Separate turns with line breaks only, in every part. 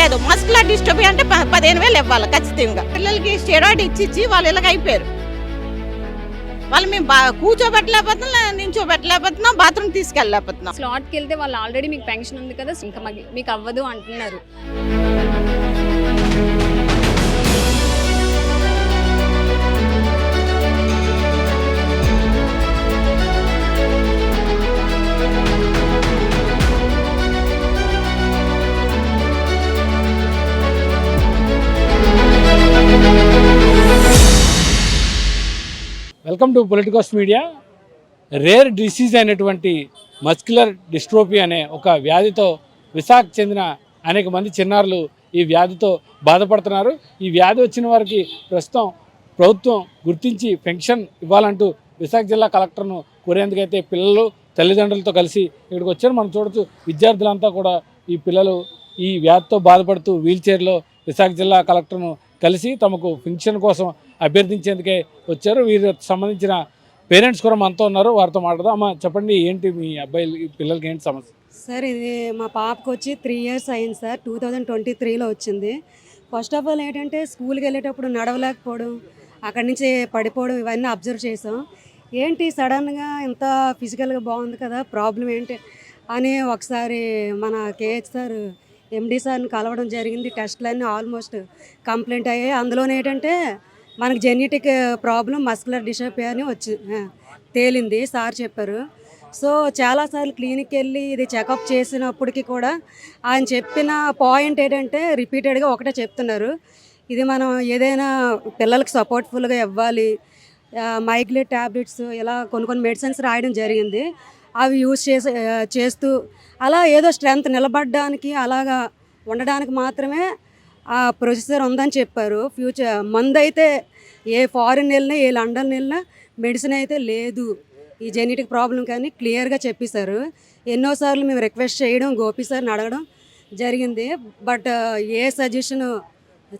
లేదు. మస్కులర్ డిస్టర్బీ అంటే పదిహేను వేలు ఇవ్వాలి ఖచ్చితంగా. పిల్లలకి స్టెరాయిడ్ ఇచ్చి ఇచ్చి వాళ్ళు ఇలాగ అయిపోయారు వాళ్ళు మేము బా కూర్చోబెట్టలేకపోతున్నాం నించోబెట్టలేకపోతున్నాం బాత్రూమ్ తీసుకెళ్ళలేకపోతున్నాం.
స్లాట్కి వెళ్తే వాళ్ళు ఆల్రెడీ మీకు పెన్షన్ ఉంది కదా ఇంకా మీకు అవ్వదు అంటున్నారు.
Welcome to Politicos media. Rare disease అయినటువంటి మస్క్యులర్ డిస్ట్రోఫీ అనే ఒక వ్యాధితో విశాఖ చెందిన అనేక మంది చిన్నారులు ఈ వ్యాధితో బాధపడుతున్నారు. ఈ వ్యాధి వచ్చిన వారికి ప్రస్తుతం ప్రభుత్వం గుర్తించి పెన్షన్ ఇవ్వాలంటూ విశాఖ జిల్లా కలెక్టర్ను కోరేందుకైతే పిల్లలు తల్లిదండ్రులతో కలిసి ఇక్కడికి వచ్చారు. మనం చూడొచ్చు విద్యార్థులంతా కూడా ఈ పిల్లలు ఈ వ్యాధితో బాధపడుతూ వీల్చైర్లో విశాఖ జిల్లా కలెక్టర్ను కలిసి తమకు పెన్షన్ కోసం అభ్యర్థించేందుకే వచ్చారు. వీరికి సంబంధించిన పేరెంట్స్ కూడా మనతో ఉన్నారు. వారితో మాట్లాడదాం. అమ్మ చెప్పండి ఏంటి మీ అబ్బాయి పిల్లలకి ఏంటి సమస్య?
సార్ ఇది మా పాపకు వచ్చి త్రీ ఇయర్స్ అయింది సార్. టూ థౌజండ్ ట్వంటీ త్రీలో వచ్చింది. ఫస్ట్ ఆఫ్ ఆల్ ఏంటంటే స్కూల్కి వెళ్ళేటప్పుడు నడవలేకపోవడం అక్కడి నుంచి పడిపోవడం ఇవన్నీ అబ్జర్వ్ చేసాం. ఏంటి సడన్గా ఇంత ఫిజికల్గా బాగుంది కదా ప్రాబ్లం ఏంటి అని ఒకసారి మన కేహెచ్ సార్ ఎండి సార్ని కలవడం జరిగింది. టెస్ట్లన్నీ ఆల్మోస్ట్ కంప్లైంట్ అయ్యాయి. అందులో ఏంటంటే మనకి జెనెటిక్ ప్రాబ్లం మస్కులర్ డిస్టర్బీ అని వచ్చి తేలింది సార్ చెప్పారు. సో చాలాసార్లు క్లినిక్కి వెళ్ళి ఇది చెకప్ చేసినప్పటికీ కూడా ఆయన చెప్పిన పాయింట్ ఏంటంటే రిపీటెడ్గా ఒకటే చెప్తున్నారు. ఇది మనం ఏదైనా పిల్లలకు సపోర్ట్ఫుల్గా ఇవ్వాలి. మైగ్లేట్ ట్యాబ్లెట్స్ ఇలా కొన్ని కొన్ని మెడిసిన్స్ రాయడం జరిగింది. అవి యూజ్ చేసే చేస్తూ అలా ఏదో స్ట్రెంగ్త్ నిలబడడానికి అలాగా ఉండడానికి మాత్రమే ఆ ప్రొసెసర్ ఉందని చెప్పారు. ఫ్యూచర్ మందు అయితే ఏ ఫారిన్ వెళ్ళినా ఏ లండన్ వెళ్ళినా మెడిసిన్ అయితే లేదు. ఈ జెనెటిక్ ప్రాబ్లం కానీ క్లియర్గా చెప్పేశారు. ఎన్నోసార్లు మేము రిక్వెస్ట్ చేయడం గోపి సార్ని అడగడం జరిగింది. బట్ ఏ సజెషన్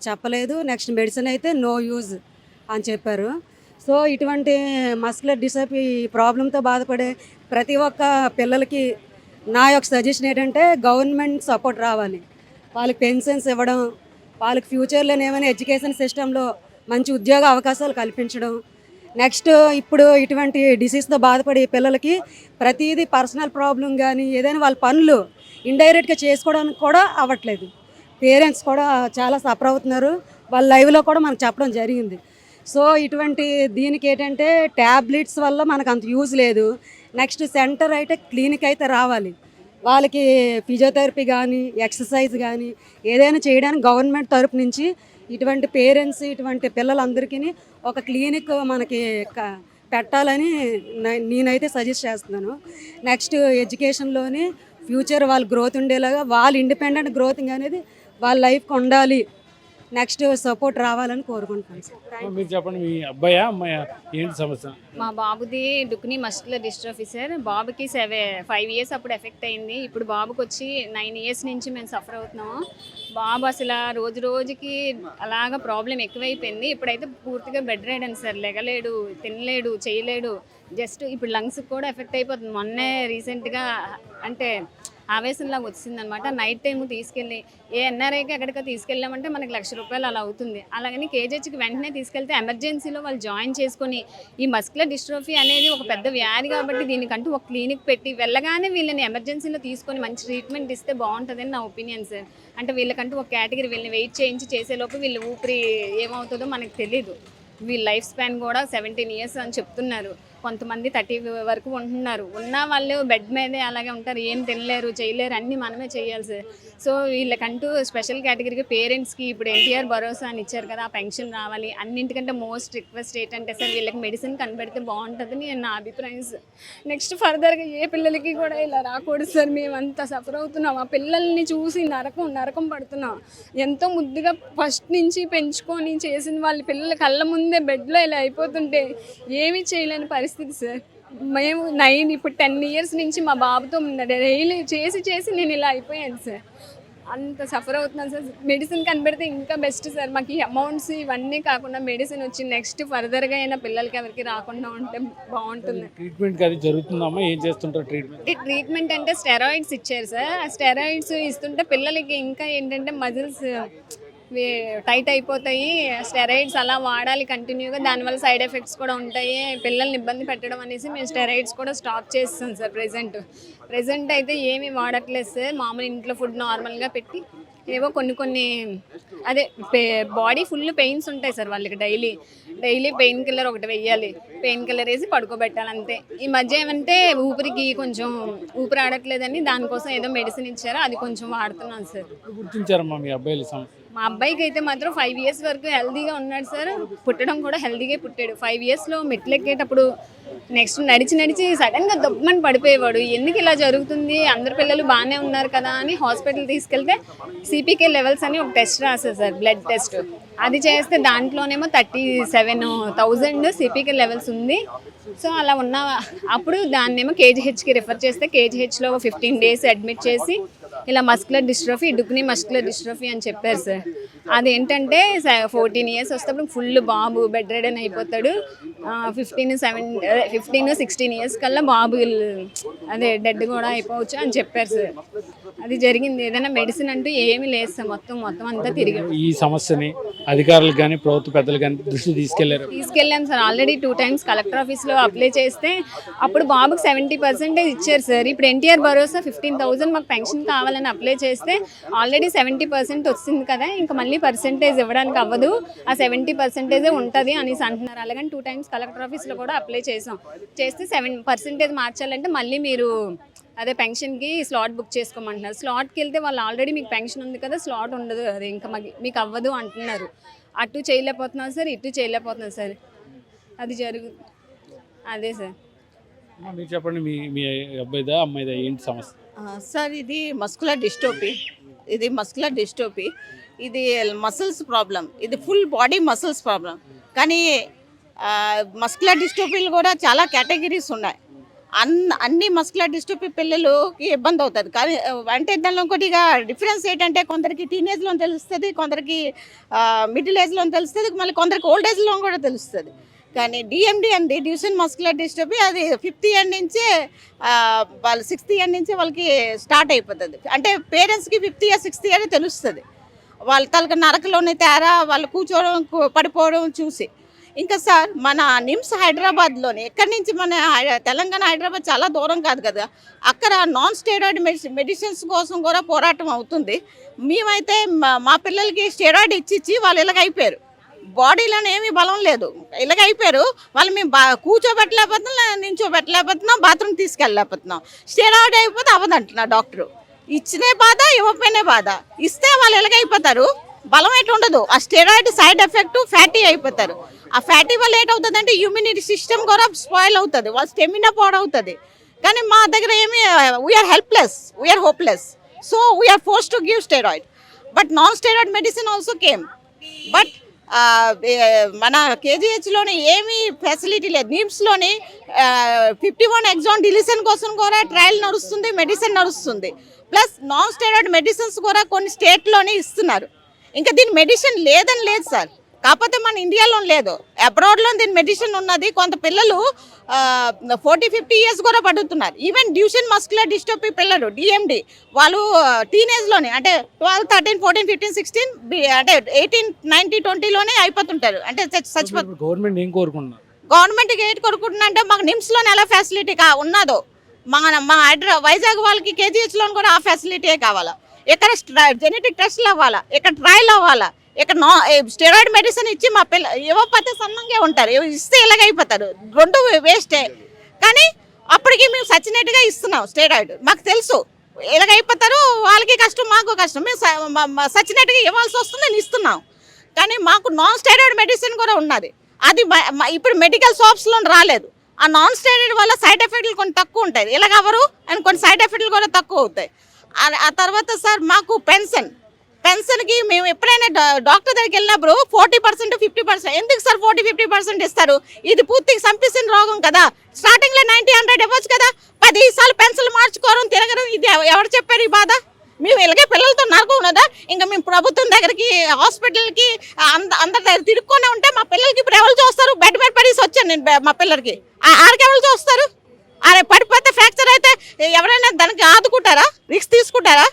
చెప్పలేదు. నెక్స్ట్ మెడిసిన్ అయితే నో యూజ్ అని చెప్పారు. సో ఇటువంటి మస్కులర్ ఈ ప్రాబ్లంతో బాధపడే ప్రతి ఒక్క పిల్లలకి నా యొక్క సజెషన్ ఏంటంటే గవర్నమెంట్ సపోర్ట్ రావాలి. వాళ్ళకి పెన్షన్స్ ఇవ్వడం వాళ్ళకి ఫ్యూచర్లో ఏమైనా ఎడ్యుకేషన్ సిస్టంలో మంచి ఉద్యోగ అవకాశాలు కల్పించడం. నెక్స్ట్ ఇప్పుడు ఇటువంటి డిసీజ్తో బాధపడే పిల్లలకి ప్రతిదీ పర్సనల్ ప్రాబ్లం కానీ ఏదైనా వాళ్ళ పనులు ఇండైరెక్ట్గా చేసుకోవడానికి కూడా అవ్వట్లేదు. పేరెంట్స్ కూడా చాలా సఫర్ అవుతున్నారు. వాళ్ళ లైవ్లో కూడా మనకు చెప్పడం జరిగింది. సో ఇటువంటి దీనికి ఏంటంటే ట్యాబ్లెట్స్ వల్ల మనకు అంత యూజ్ లేదు. నెక్స్ట్ సెంటర్ అయితే క్లినిక్ అయితే రావాలి. వాళ్ళకి ఫిజియోథెరపీ కానీ ఎక్సర్సైజ్ కానీ ఏదైనా చేయడానికి గవర్నమెంట్ తరపు నుంచి ఇటువంటి పేరెంట్స్ ఇటువంటి పిల్లలందరికీ ఒక క్లినిక్ మనకి పెట్టాలని నేనైతే సజెస్ట్ చేస్తున్నాను. నెక్స్ట్ ఎడ్యుకేషన్లోని ఫ్యూచర్ వాళ్ళ గ్రోత్ ఉండేలాగా వాళ్ళ ఇండిపెండెంట్ గ్రోతింగ్ అనేది వాళ్ళ లైఫ్కి ఉండాలి నెక్స్ట్ సపోర్ట్ రావాలని కోరుకుంటున్నాను సార్.
మీరు చెప్పండి మీ అబ్బాయా అమ్మాయా? ఏంటి సమస్య?
మా బాబుది డుక్ని మస్కులర్ డిస్ట్రోఫీ సార్ బాబుకి సెవె ఫైవ్ ఇయర్స్ అప్పుడు ఎఫెక్ట్ అయింది. ఇప్పుడు బాబుకి వచ్చి నైన్ ఇయర్స్ నుంచి మేము సఫర్ అవుతున్నాము. బాబు అసలు రోజు రోజుకి అలాగా ప్రాబ్లం ఎక్కువైపోయింది. ఇప్పుడైతే పూర్తిగా బెడ్ రైడన్ సార్. లెగలేడు తినలేడు చేయలేడు. జస్ట్ ఇప్పుడు లంగ్స్కి కూడా ఎఫెక్ట్ అయిపోతుంది. మొన్నే రీసెంట్గా అంటే ఆవేశంలాగా వచ్చిందనమాట. నైట్ టైం తీసుకెళ్ళి ఏ ఎన్ఆర్ఐకి ఎక్కడికో తీసుకెళ్ళామంటే మనకి లక్ష రూపాయలు అలా అవుతుంది. అలాగని కేజీహెచ్కి వెంటనే తీసుకెళ్తే ఎమర్జెన్సీలో వాళ్ళు జాయిన్ చేసుకొని ఈ మస్కులర్ డిస్ట్రోఫీ అనేది ఒక పెద్ద వ్యాధి కాబట్టి దీనికంటూ ఒక క్లినిక్ పెట్టి వెళ్ళగానే వీళ్ళని ఎమర్జెన్సీలో తీసుకొని మంచి ట్రీట్మెంట్ ఇస్తే బాగుంటుందని నా ఒపీనియన్ సార్ అంటే వీళ్ళకంటూ ఒక కేటగిరీ వీళ్ళని వెయిట్ చేయించి చేసేలోపు వీళ్ళు ఊపిరి ఏమవుతుందో మనకు తెలియదు వీళ్ళ లైఫ్ స్పాన్ కూడా సెవెంటీన్ ఇయర్స్ అని చెప్తున్నారు. కొంతమంది థర్టీ వరకు ఉంటున్నారు. ఉన్న వాళ్ళు బెడ్ మీదే అలాగే ఉంటారు. ఏం తినలేరు చేయలేరు. అన్నీ మనమే చేయాలి సార్ సో వీళ్ళకంటూ స్పెషల్ కేటగిరీకి పేరెంట్స్కి ఇప్పుడు ఎన్టీఆర్ భరోసా అని ఇచ్చారు కదా ఆ పెన్షన్ రావాలి. అన్నింటికంటే మోస్ట్ రిక్వెస్ట్ ఏంటంటే సార్ వీళ్ళకి మెడిసిన్ కనబెడితే బాగుంటుందని నా అభిప్రాయం సార్. నెక్స్ట్ ఫర్దర్గా ఏ పిల్లలకి కూడా ఇలా రాకూడదు సార్. మేమంతా సఫర్ అవుతున్నాం. ఆ పిల్లల్ని చూసి నరకం నరకం పడుతున్నాం. ఎంతో ముద్దుగా ఫస్ట్ నుంచి పెంచుకొని చేసిన వాళ్ళ పిల్లల కళ్ళ ముందే బెడ్లో ఇలా అయిపోతుంటే ఏమీ చేయలేని పరిస్థితి సార్. మేము నైన్ ఇప్పుడు టెన్ ఇయర్స్ నుంచి మా బాబుతో డైలీ చేసి చేసి నేను ఇలా అయిపోయాను సార్. అంత సఫర్ అవుతున్నాం సార్. మెడిసిన్ కనిపెడితే ఇంకా బెస్ట్ సార్. మాకు ఈ అమౌంట్స్ ఇవన్నీ కాకుండా మెడిసిన్ వచ్చి నెక్స్ట్ ఫర్దర్గా అయినా పిల్లలకి ఎవరికి రాకుండా ఉంటే బాగుంటుంది.
ట్రీట్మెంట్ అది జరుగుతుందమ్మా? ఏం చేస్తుంటారు ట్రీట్మెంట్?
ఈ ట్రీట్మెంట్ అంటే స్టెరాయిడ్స్ ఇచ్చారు సార్. ఆ స్టెరాయిడ్స్ ఇస్తుంటే పిల్లలకి ఇంకా ఏంటంటే మజిల్స్ టైట్ అయిపోతాయి స్టెరాయిడ్స్ అలా వాడాలి కంటిన్యూగా దానివల్ల సైడ్ ఎఫెక్ట్స్ కూడా ఉంటాయి. పిల్లల్ని ఇబ్బంది పెట్టడం అనేసి మేము స్టెరాయిడ్స్ కూడా స్టాప్ చేస్తాం సార్ ప్రెసెంట్. ప్రెసెంట్ అయితే ఏమీ వాడట్లేదు సార్. మామూలు ఇంట్లో ఫుడ్ నార్మల్గా పెట్టి ఏవో కొన్ని కొన్ని అదే బాడీ ఫుల్ పెయిన్స్ ఉంటాయి సార్ వాళ్ళకి డైలీ. డైలీ పెయిన్ కిల్లర్ ఒకటి వెయ్యాలి. పెయిన్ కిల్లర్ వేసి పడుకోబెట్టాలి అంతే. ఈ మధ్య ఏమంటే ఊపిరికి కొంచెం ఊపిరి ఆడట్లేదని దానికోసం ఏదో మెడిసిన్ ఇచ్చారో. అది కొంచెం వాడుతున్నాను సార్.
గుర్తించారమ్మా మీ అబ్బాయిలు
మా అబ్బాయికి అయితే మాత్రం ఫైవ్ ఇయర్స్ వరకు హెల్దీగా ఉన్నాడు సార్ పుట్టడం కూడా హెల్దీగా పుట్టాడు. ఫైవ్ ఇయర్స్లో మెట్లు ఎక్కేటప్పుడు నెక్స్ట్ నడిచి నడిచి సడన్గా దొబ్బమని పడిపోయేవాడు. ఎందుకు ఇలా జరుగుతుంది? అందరు పిల్లలు బాగానే ఉన్నారు కదా అని హాస్పిటల్ తీసుకెళ్తే సిపికే లెవెల్స్ అని ఒక టెస్ట్ రాశారు సార్ బ్లడ్ టెస్ట్ అది చేస్తే దాంట్లోనేమో thirty seven thousand CPK levels ఉంది. సో అలా ఉన్న అప్పుడు దాన్నేమో కేజీహెచ్కి రిఫర్ చేస్తే కేజీహెచ్లో ఫిఫ్టీన్ డేస్ అడ్మిట్ చేసి ఇలా మస్కులర్ డిస్ట్రఫీ డుక్ని మస్కులర్ డిస్ట్రఫీ అని చెప్పారు సార్. అదేంటంటే ఫోర్టీన్ ఇయర్స్ వస్తే ఫుల్ బాబు బెడ్ రెడన్ అయిపోతాడు fifteen seven fifteen sixteen years కల్లా బాబు అదే డెడ్ కూడా అయిపోవచ్చు అని చెప్పారు సార్. అది జరిగింది. ఏదైనా మెడిసిన్ అంటూ ఏమీ లేదు సార్. మొత్తం మొత్తం అంతా తిరిగి.
ఈ సమస్యని అధికారులకు కానీ ప్రభుత్వ పెద్దలు కానీ దృష్టి తీసుకెళ్ళారు?
తీసుకెళ్ళాం sir. Already two times collector ఆఫీస్లో అప్లై చేస్తే అప్పుడు బాబుకి సెవెంటీ పర్సెంటేజ్ ఇచ్చారు సార్. ఇప్పుడు ఎన్టీఆర్ భరోసా ఫిఫ్టీన్ థౌసండ్ మాకు పెన్షన్ కావాలని అప్లై చేస్తే ఆల్రెడీ సెవెంటీ పర్సెంట్ వచ్చింది కదా. ఇంకా మళ్ళీ పర్సెంటేజ్ ఇవ్వడానికి అవ్వదు. ఆ సెవెంటీ పర్సెంటేజే ఉంటుంది అనేసి అంటున్నారు. అలాగని టూ టైమ్స్ కలెక్టర్ ఆఫీస్లో కూడా అప్లై చేసాం. చేస్తే సెవెన్ పర్సెంటేజ్ మార్చాలంటే మళ్ళీ మీరు అదే పెన్షన్కి స్లాట్ బుక్ చేసుకోమంటున్నారు. స్లాట్కి వెళ్తే వాళ్ళు ఆల్రెడీ మీకు పెన్షన్ ఉంది కదా స్లాట్ ఉండదు అది ఇంకా మాకు- మీకు అవ్వదు అంటున్నారు. అటు చేయలేకపోతున్నాం సార్ ఇటు చేయలేకపోతున్నాం సార్. అది జరుగు అదే సార్.
అమ్మా, మీరు చెప్పండి మీ మీ అబ్బాయిదా అమ్మాయిదా ఏంటి సమస్య?
సార్ ఇది మస్కులర్ డిస్టోపీ. ఇది మస్కులర్ డిస్టోపీ. ఇది మసిల్స్ ప్రాబ్లం ఇది ఫుల్ బాడీ మసిల్స్ ప్రాబ్లం కానీ మస్కులర్ డిస్టోపీలు కూడా చాలా కేటగిరీస్ ఉన్నాయి. అన్ అన్ని మస్కులర్ డిస్టోపీ పిల్లలకి ఇబ్బంది అవుతుంది. కానీ అంటే దానిలో కొద్దిగా డిఫరెన్స్ ఏంటంటే కొందరికి టీనేజ్లో తెలుస్తుంది కొందరికి మిడిల్ ఏజ్లో తెలుస్తుంది మళ్ళీ కొందరికి ఓల్డ్ ఏజ్లో కూడా తెలుస్తుంది. కానీ డిఎండి అంది డ్యూసన్ మస్కులర్ డిస్టర్బీ అది ఫిఫ్త్ ఇయర్ నుంచే వాళ్ళు సిక్స్త్ ఇయర్ నుంచి వాళ్ళకి స్టార్ట్ అయిపోతుంది. అంటే పేరెంట్స్కి ఫిఫ్త్ ఇయర్ సిక్స్త్ ఇయర్ తెలుస్తుంది. వాళ్ళ తలక నరకలోని తేరా వాళ్ళు కూర్చోవడం పడిపోవడం చూసి. ఇంకా సార్ మన నిమ్స్ హైదరాబాద్లోని ఎక్కడి నుంచి మన హై- తెలంగాణ హైదరాబాద్ చాలా దూరం కాదు కదా? అక్కడ నాన్ స్టెరాయిడ్ మెడిసి మెడిసిన్స్ కోసం కూడా పోరాటం అవుతుంది. మేమైతే మా మా పిల్లలకి స్టెరాయిడ్ ఇచ్చిచ్చి వాళ్ళు ఇలాగ అయిపోయారు. బాడీలోనే ఏమీ బలం లేదు. ఇలాగ అయిపోయారు. వాళ్ళు మేము బా కూర్చోబెట్టలేకపోతున్నాం నించోబెట్టలేకపోతున్నాం బాత్రూమ్ తీసుకెళ్ళలేకపోతున్నాం. స్టెరాయిడ్ అయిపోతే అవ్వదంటున్నా డాక్టరు. ఇచ్చినే బాధ ఇవ్వకపోయినే బాధ. ఇస్తే వాళ్ళు ఎలాగైపోతారు బలం ఎటు ఉండదు ఆ స్టెరాయిడ్ సైడ్ ఎఫెక్ట్ ఫ్యాటీ అయిపోతారు. ఆ ఫ్యాటీ వల్ల ఏటవుతుంది అంటే ఇమ్యూనిటీ సిస్టమ్ కూడా స్పాయిల్ అవుతుంది. వాళ్ళ స్టెమినా పాడవుతుంది. కానీ మా దగ్గర ఏమి we are helpless we are hopeless so we are force to give steroid but non steroid medicine also came but మన కేజీహెచ్లోని ఏమీ ఫెసిలిటీ లేదు. నిమ్స్లోని ఫిఫ్టీ వన్ ఎగ్జామ్ డిలిషన్ కోసం కూడా ట్రయల్ నడుస్తుంది మెడిసిన్ నడుస్తుంది. ప్లస్ నాన్ స్టెరాయిడ్ మెడిసిన్స్ కూడా కొన్ని స్టేట్లోనే ఇస్తున్నారు. ఇంకా దీని మెడిసిన్ లేదని లేదు సార్. కాకపోతే మన ఇండియాలో లేదు. అబ్రాడ్లో దీని మెడిసిన్ ఉన్నది. కొంత పిల్లలు ఫోర్టీ ఫిఫ్టీ ఇయర్స్ కూడా పడుతున్నారు. ఈవెన్ డ్యూషన్ మస్కులర్ డిస్టోపీ పిల్లలు డిఎండి వాళ్ళు టీనేజ్లోనే అంటే twelve thirteen fourteen fifteen sixteen అంటే ఎయిటీన్ నైన్టీ ట్వంటీలోనే అయిపోతుంటారు. అంటే
గవర్నమెంట్ ఏం కోరుకుంటున్నారు?
గవర్నమెంట్కి ఏంటి కొనుక్కుంటున్నా అంటే మాకు నిమ్స్లోనే ఎలా ఫెసిలిటీ కా ఉన్నదో. మా మా హైదరా వైజాగ్ వాళ్ళకి కేజీహెచ్లో కూడా ఆ ఫెసిలిటీ కావాలా. ఇక్కడ జెనెటిక్ టెస్ట్లు అవ్వాలా. ఇక్కడ ట్రయల్ అవ్వాలా. ఇక్కడ నా స్టెరాయిడ్ మెడిసిన్ ఇచ్చి మా పిల్ల ఇవ్వకపోతే సన్నంగా ఉంటారు. ఇస్తే ఇలాగైపోతారు రెండు వేస్టే కానీ అప్పటికి మేము సచ్చినట్టుగా ఇస్తున్నాం స్టెరాయిడ్ మాకు తెలుసు. ఇలాగైపోతారు వాళ్ళకి కష్టం మాకు కష్టం. మేము సచ్చినట్టుగా ఇవ్వాల్సి వస్తుంది నేను ఇస్తున్నాం. కానీ మాకు నాన్ స్టెరాయిడ్ మెడిసిన్ కూడా ఉన్నది. అది ఇప్పుడు మెడికల్ షాప్స్లో రాలేదు. ఆ నాన్ స్టెరాయిడ్ వల్ల సైడ్ ఎఫెక్ట్లు కొన్ని తక్కువ ఉంటాయి. ఇలాగ కవరు అండ్ కొన్ని సైడ్ ఎఫెక్ట్లు కూడా తక్కువ అవుతాయి. ఆ తర్వాత సార్ మాకు పెన్షన్. పెన్షన్కి మేము ఎప్పుడైనా డాక్టర్ దగ్గరికి వెళ్ళినప్పుడు ఫార్టీ పర్సెంట్ ఫిఫ్టీ పర్సెంట్ ఎందుకు సార్ ఫార్టీ ఫిఫ్టీ పర్సెంట్ ఇస్తారు? ఇది పూర్తిగా సంపిస్తున్న రోగం కదా. స్టార్టింగ్లో నైంటీ హండ్రెడ్ ఇవ్వచ్చు కదా. పది సార్లు పెన్సిల్ మార్చుకోవడం తిరగడం ఇది ఎవరు చెప్పారు ఈ బాధ? మేము ఇలాగే పిల్లలతో నరకం ఉన్నదా? ఇంకా మేము ప్రభుత్వం దగ్గరికి హాస్పిటల్కి అంద అందరి దగ్గర తిరుక్కొని ఉంటే మా పిల్లలకి ఇప్పుడు ఎవరు చూస్తారు? బెడ్ మీద పడేసి వచ్చాను నేను మా పిల్లలకి. ఆడికి ఎవరు చూస్తారు? అరే పడిపోతే ఫ్రాక్చర్ అయితే ఎవరైనా దానికి ఆదుకుంటారా? రిస్క్ తీసుకుంటారా?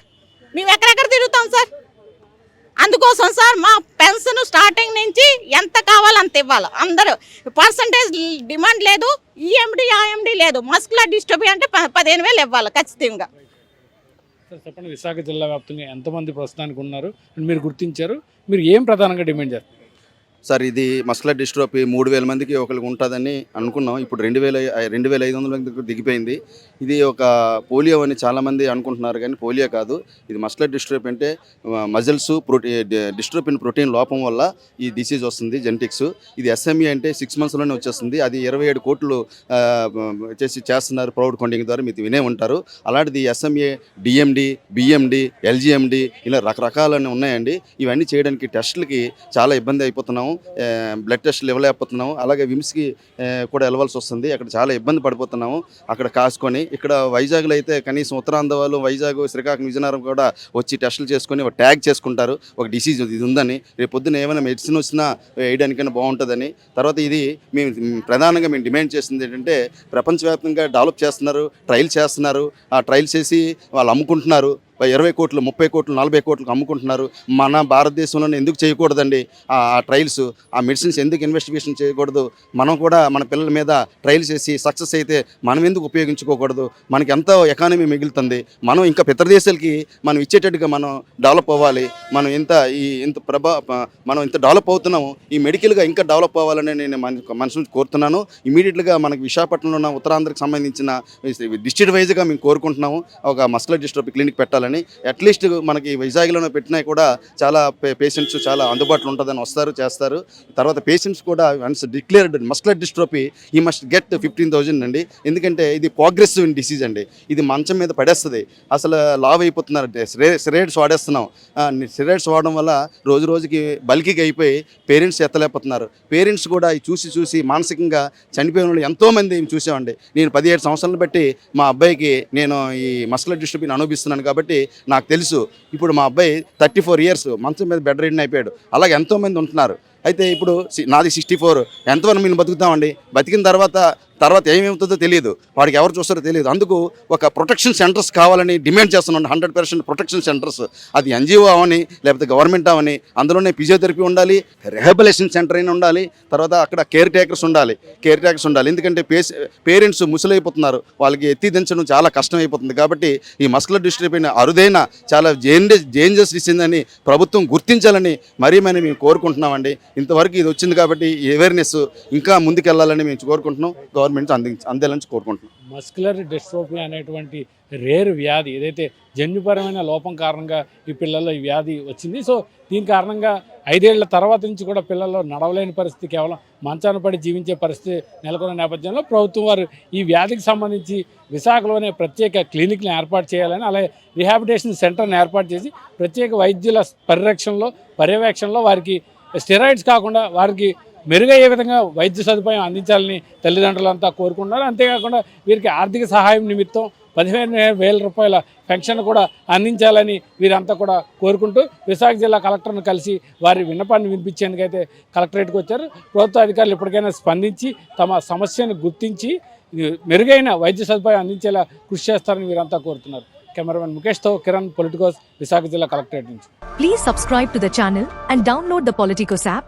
మేము ఎక్కడెక్కడ తిరుగుతాం సార్? అందుకోసం సార్ మా పెన్షన్ స్టార్టింగ్ నుంచి ఎంత కావాలో అంత ఇవ్వాలి. అందరూ పర్సంటేజ్ డిమాండ్ లేదు ఈఎండి ఆఎండి లేదు. మస్కులర్ డిస్టర్బీ అంటే ప- పదిహేను వేలు ఇవ్వాలి ఖచ్చితంగా.
చెప్పండి విశాఖ జిల్లా వ్యాప్తంగా ఎంతమంది ప్రస్తుతానికి ఉన్నారు? అని మీరు గుర్తించారు. మీరు ఏం ప్రధానంగా డిమాండ్ చేస్తారు?
సార్ ఇది మస్కులర్ డిస్ట్రోపీ మూడు వేల మందికి ఒకరికి ఉంటుందని అనుకున్నాం. ఇప్పుడు రెండు వేల రెండు వేల ఐదు వందల మందికి దిగిపోయింది. ఇది ఒక పోలియో అని చాలామంది అనుకుంటున్నారు కానీ పోలియో కాదు. ఇది మస్కులర్ డిస్ట్రోపీ అంటే మజిల్స్ ప్రోటీ డిస్ట్రోపిన్ ప్రోటీన్ లోపం వల్ల ఈ డిసీజ్ వస్తుంది జెనెటిక్స్. ఇది ఎస్ఎంఈ అంటే సిక్స్ మంత్స్లోనే వచ్చేస్తుంది. అది ఇరవై ఏడు కోట్లు ఆ, చేసి చేస్తున్నారు ప్రౌడ్ ఫండింగ్ ద్వారా మీరు వినే ఉంటారు. అలాంటిది ఎస్ఎంఏ డిఎండి బిఎండి ఎల్జిఎండి ఇలా రకరకాలని ఉన్నాయండి. ఇవన్నీ చేయడానికి టెస్టులకి చాలా ఇబ్బంది అయిపోతున్నాము. బ్లడ్ టెస్ట్లు ఇవ్వలేకపోతున్నాము అలాగే విమ్స్కి కూడా వెళ్ళవలసి వస్తుంది. అక్కడ చాలా ఇబ్బంది పడిపోతున్నాము. అక్కడ కాసుకొని ఇక్కడ వైజాగ్లో అయితే కనీసం ఉత్తరాంధ్ర వాళ్ళు వైజాగ్ శ్రీకాకుళం విజయనగరం కూడా వచ్చి టెస్టులు చేసుకొని ఒక ట్యాగ్ చేసుకుంటారు. ఒక డిసీజ్ ఇది ఉందని. రేపు పొద్దున ఏమైనా మెడిసిన్ వచ్చినా వేయడానికైనా బాగుంటుందని. తర్వాత ఇది మేము ప్రధానంగా మేము డిమాండ్ చేసింది ఏంటంటే ప్రపంచవ్యాప్తంగా డెవలప్ చేస్తున్నారు ట్రయల్ చేస్తున్నారు. ఆ ట్రయల్ చేసి వాళ్ళు అమ్ముకుంటున్నారు. ఇరవై కోట్లు ముప్పై కోట్లు నలభై కోట్లకు అమ్ముకుంటున్నారు. మన భారతదేశంలోనే ఎందుకు చేయకూడదండి ఆ ట్రయల్స్? ఆ మెడిసిన్స్ ఎందుకు ఇన్వెస్టిగేషన్ చేయకూడదు? మనం కూడా మన పిల్లల మీద ట్రయల్స్ చేసి సక్సెస్ అయితే మనం ఎందుకు ఉపయోగించుకోకూడదు? మనకి ఎంతో ఎకానమీ మిగులుతుంది. మనం ఇంకా ఇతర దేశాలకి మనం ఇచ్చేటట్టుగా మనం డెవలప్ అవ్వాలి. మనం ఇంత ఈ ఇంత ప్రభా మనం ఇంత డెవలప్ అవుతున్నాము. ఈ మెడికల్గా ఇంకా డెవలప్ అవ్వాలని నేను మన మనసు కోరుతున్నాను. ఇమీడియట్గా మనకి విశాఖపట్నంలో ఉన్న ఉత్తరాంధ్రకు సంబంధించిన డిస్ట్రిక్ట్ వైజ్గా మేము కోరుకుంటున్నాము. ఒక మస్కులర్ డిస్ట్రోపీ క్లినిక్ పెట్టాలని అట్లీస్ట్ మనకి వైజాగ్లోనే పెట్టినా కూడా చాలా పేషెంట్స్ చాలా అందుబాటులో ఉంటుందని వస్తారు చేస్తారు. తర్వాత పేషెంట్స్ కూడా వన్స్ డిక్లేర్డ్ మస్కులర్ డిస్ట్రోపీ ఈ మస్ట్ గెట్ ఫిఫ్టీన్ థౌజండ్ అండి. ఎందుకంటే ఇది ప్రోగ్రెసివ్ డిసీజ్ అండి. ఇది మంచం మీద పడేస్తుంది. అసలు లావ్ అయిపోతున్నారు. సిరేట్స్ వాడేస్తున్నాం. సిరేట్స్ వాడడం వల్ల రోజు రోజుకి బల్కీకి అయిపోయి పేరెంట్స్ ఎత్తలేకపోతున్నారు. పేరెంట్స్ కూడా చూసి చూసి మానసికంగా చనిపోయిన వాళ్ళు ఎంతోమంది చూసామండి. నేను పదిహేడు సంవత్సరాలు బట్టి మా అబ్బాయికి నేను ఈ మస్కులర్ డిస్ట్రోపీని అనుభవిస్తున్నాను కాబట్టి నాకు తెలుసు. ఇప్పుడు మా అబ్బాయి థర్టీ ఫోర్ ఇయర్స్ మంచం మీద బెడ్ రెడీ అయిపోయాడు. అలాగే ఎంతోమంది ఉంటున్నారు. అయితే ఇప్పుడు సి- నాది సిక్స్టీ ఫోర్ ఎంతవరకు మేము బతుకుతామండి? బతికిన తర్వాత తర్వాత ఏమవుతుందో తెలియదు. వాడికి ఎవరు చూస్తారో తెలియదు. అందుకు ఒక ప్రొటెక్షన్ సెంటర్స్ కావాలని డిమాండ్ చేస్తున్నాను. హండ్రెడ్ పర్సెంట్ ప్రొటెక్షన్ సెంటర్స్ అది ఎన్జిఓ అవని లేకపోతే గవర్నమెంట్ అవని అందులోనే ఫిజియోథెరపీ ఉండాలి రిహాబిలేషన్ సెంటర్ అయినా ఉండాలి తర్వాత అక్కడ కేర్ టేకర్స్ ఉండాలి. కేర్ టేకర్స్ ఉండాలి. ఎందుకంటే పేరెంట్స్ ముసలైపోతున్నారు. వాళ్ళకి ఎత్తి దించడం చాలా కష్టం అయిపోతుంది కాబట్టి ఈ మస్కులర్ డిస్ట్రిబ్యూషన్ అరుదైన చాలా జేండేజ్ డేంజర్స్ డిసీజ్ అని ప్రభుత్వం గుర్తించాలని మరీ మరీ మేము కోరుకుంటున్నామండి. ఇంతవరకు ఇది వచ్చింది కాబట్టి అవేర్నెస్ ఇంకా ముందుకెళ్ళాలని మేము కోరుకుంటున్నాం. గవర్నమెంట్ అంది అందేలని కోరుకుంటున్నాం.
మస్కులర్ డిస్ట్రోఫీ అనేటువంటి రేర్ వ్యాధి ఏదైతే జన్యుపరమైన లోపం కారణంగా ఈ పిల్లల్లో ఈ వ్యాధి వచ్చింది. సో దీని కారణంగా ఐదేళ్ళ తర్వాత నుంచి కూడా పిల్లల్లో నడవలేని పరిస్థితి కేవలం మంచాన పడి జీవించే పరిస్థితి నెలకొన్న నేపథ్యంలో ప్రభుత్వం వారు ఈ వ్యాధికి సంబంధించి విశాఖలోనే ప్రత్యేక క్లినిక్ని ఏర్పాటు చేయాలని అలాగే రిహాబిటేషన్ సెంటర్ని ఏర్పాటు చేసి ప్రత్యేక వైద్యుల పరిరక్షణలో పర్యవేక్షణలో వారికి స్టెరాయిడ్స్ కాకుండా వారికి మెరుగయ్యే విధంగా వైద్య సదుపాయం అందించాలని తల్లిదండ్రులంతా కోరుకుంటున్నారు. అంతేకాకుండా వీరికి ఆర్థిక సహాయం నిమిత్తం పదిహేను వేల రూపాయల పెన్షన్ కూడా అందించాలని వీరంతా కూడా కోరుకుంటూ విశాఖ జిల్లా కలెక్టర్ను కలిసి వారి విన్నపాన్ని వినిపించేందుకైతే కలెక్టరేట్కి వచ్చారు. ప్రభుత్వ అధికారులు ఇప్పటికైనా స్పందించి తమ సమస్యను గుర్తించి మెరుగైన వైద్య సదుపాయం అందించేలా కృషి చేస్తారని వీరంతా కోరుతున్నారు. కెమెరామెన్ ముఖేష్తో కిరణ్ పొలిటికోస్ విశాఖ జిల్లా కలెక్టరేట్ నుంచి.
Please subscribe to the channel and download the Politicos app